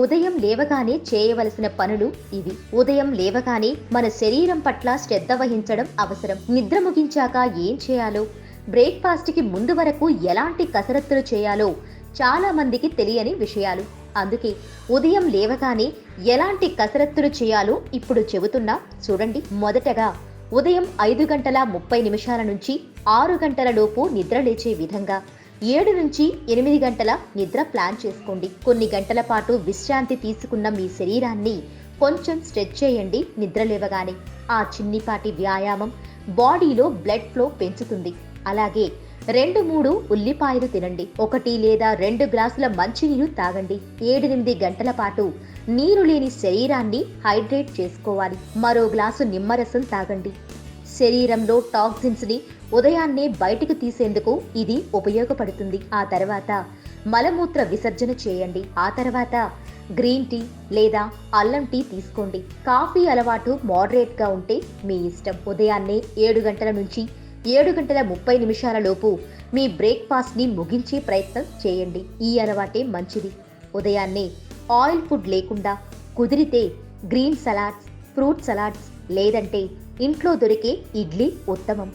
ఉదయం లేవగానే చేయవలసిన పనులు ఇవి. ఉదయం లేవగానే మన శరీరం పట్ల శ్రద్ధ వహించడం అవసరం. నిద్ర ముగించాక ఏం చేయాలో? బ్రేక్ఫాస్ట్కి ముందు వరకు ఎలాంటి కసరత్తులు చేయాలో చాలా మందికి తెలియని విషయాలు. అందుకే ఉదయం లేవగానే ఎలాంటి కసరత్తులు చేయాలో ఇప్పుడు చెబుతున్నా చూడండి మొదటగా ఉదయం ఐదు గంటల ముప్పై నిమిషాల నుంచి ఆరు గంటల లోపు నిద్ర లేచే విధంగా. ఏడు నుంచి ఎనిమిది గంటల నిద్ర ప్లాన్ చేసుకోండి. కొన్ని గంటల పాటు విశ్రాంతి తీసుకున్న మీ శరీరాన్ని కొంచెం స్ట్రెచ్ చేయండి నిద్ర లేవగానే. ఆ చిన్నిపాటి వ్యాయామం బాడీలో బ్లడ్ ఫ్లో పెంచుతుంది. అలాగే రెండు మూడు ఉల్లిపాయలు తినండి. ఒకటి లేదా రెండు గ్లాసుల మంచినీరు తాగండి. ఏడెనిమిది గంటల పాటు నీరు లేని శరీరాన్ని హైడ్రేట్ చేసుకోవాలి. మరో గ్లాసు నిమ్మరసం తాగండి. శరీరంలో టాక్సిన్స్ని ఉదయాన్నే బయటికి తీసేందుకు ఇది ఉపయోగపడుతుంది. ఆ తర్వాత మలమూత్ర విసర్జన చేయండి. ఆ తర్వాత గ్రీన్ టీ లేదా అల్లం టీ తీసుకోండి. కాఫీ అలవాటు మోడరేట్గా ఉంటే మీ ఇష్టం. ఉదయాన్నే ఏడు గంటల నుంచి ఏడు గంటల ముప్పై నిమిషాల లోపు మీ బ్రేక్ఫాస్ట్ని ముగించే ప్రయత్నం చేయండి. ఈ అలవాటే మంచిది. ఉదయాన్నే ఆయిల్ ఫుడ్ లేకుండా కుదిరితే గ్రీన్ సలాడ్స్ ఫ్రూట్ సలాడ్స్ లేదంటే ఇంట్లో దొరికే ఇడ్లీ ఉత్తమం.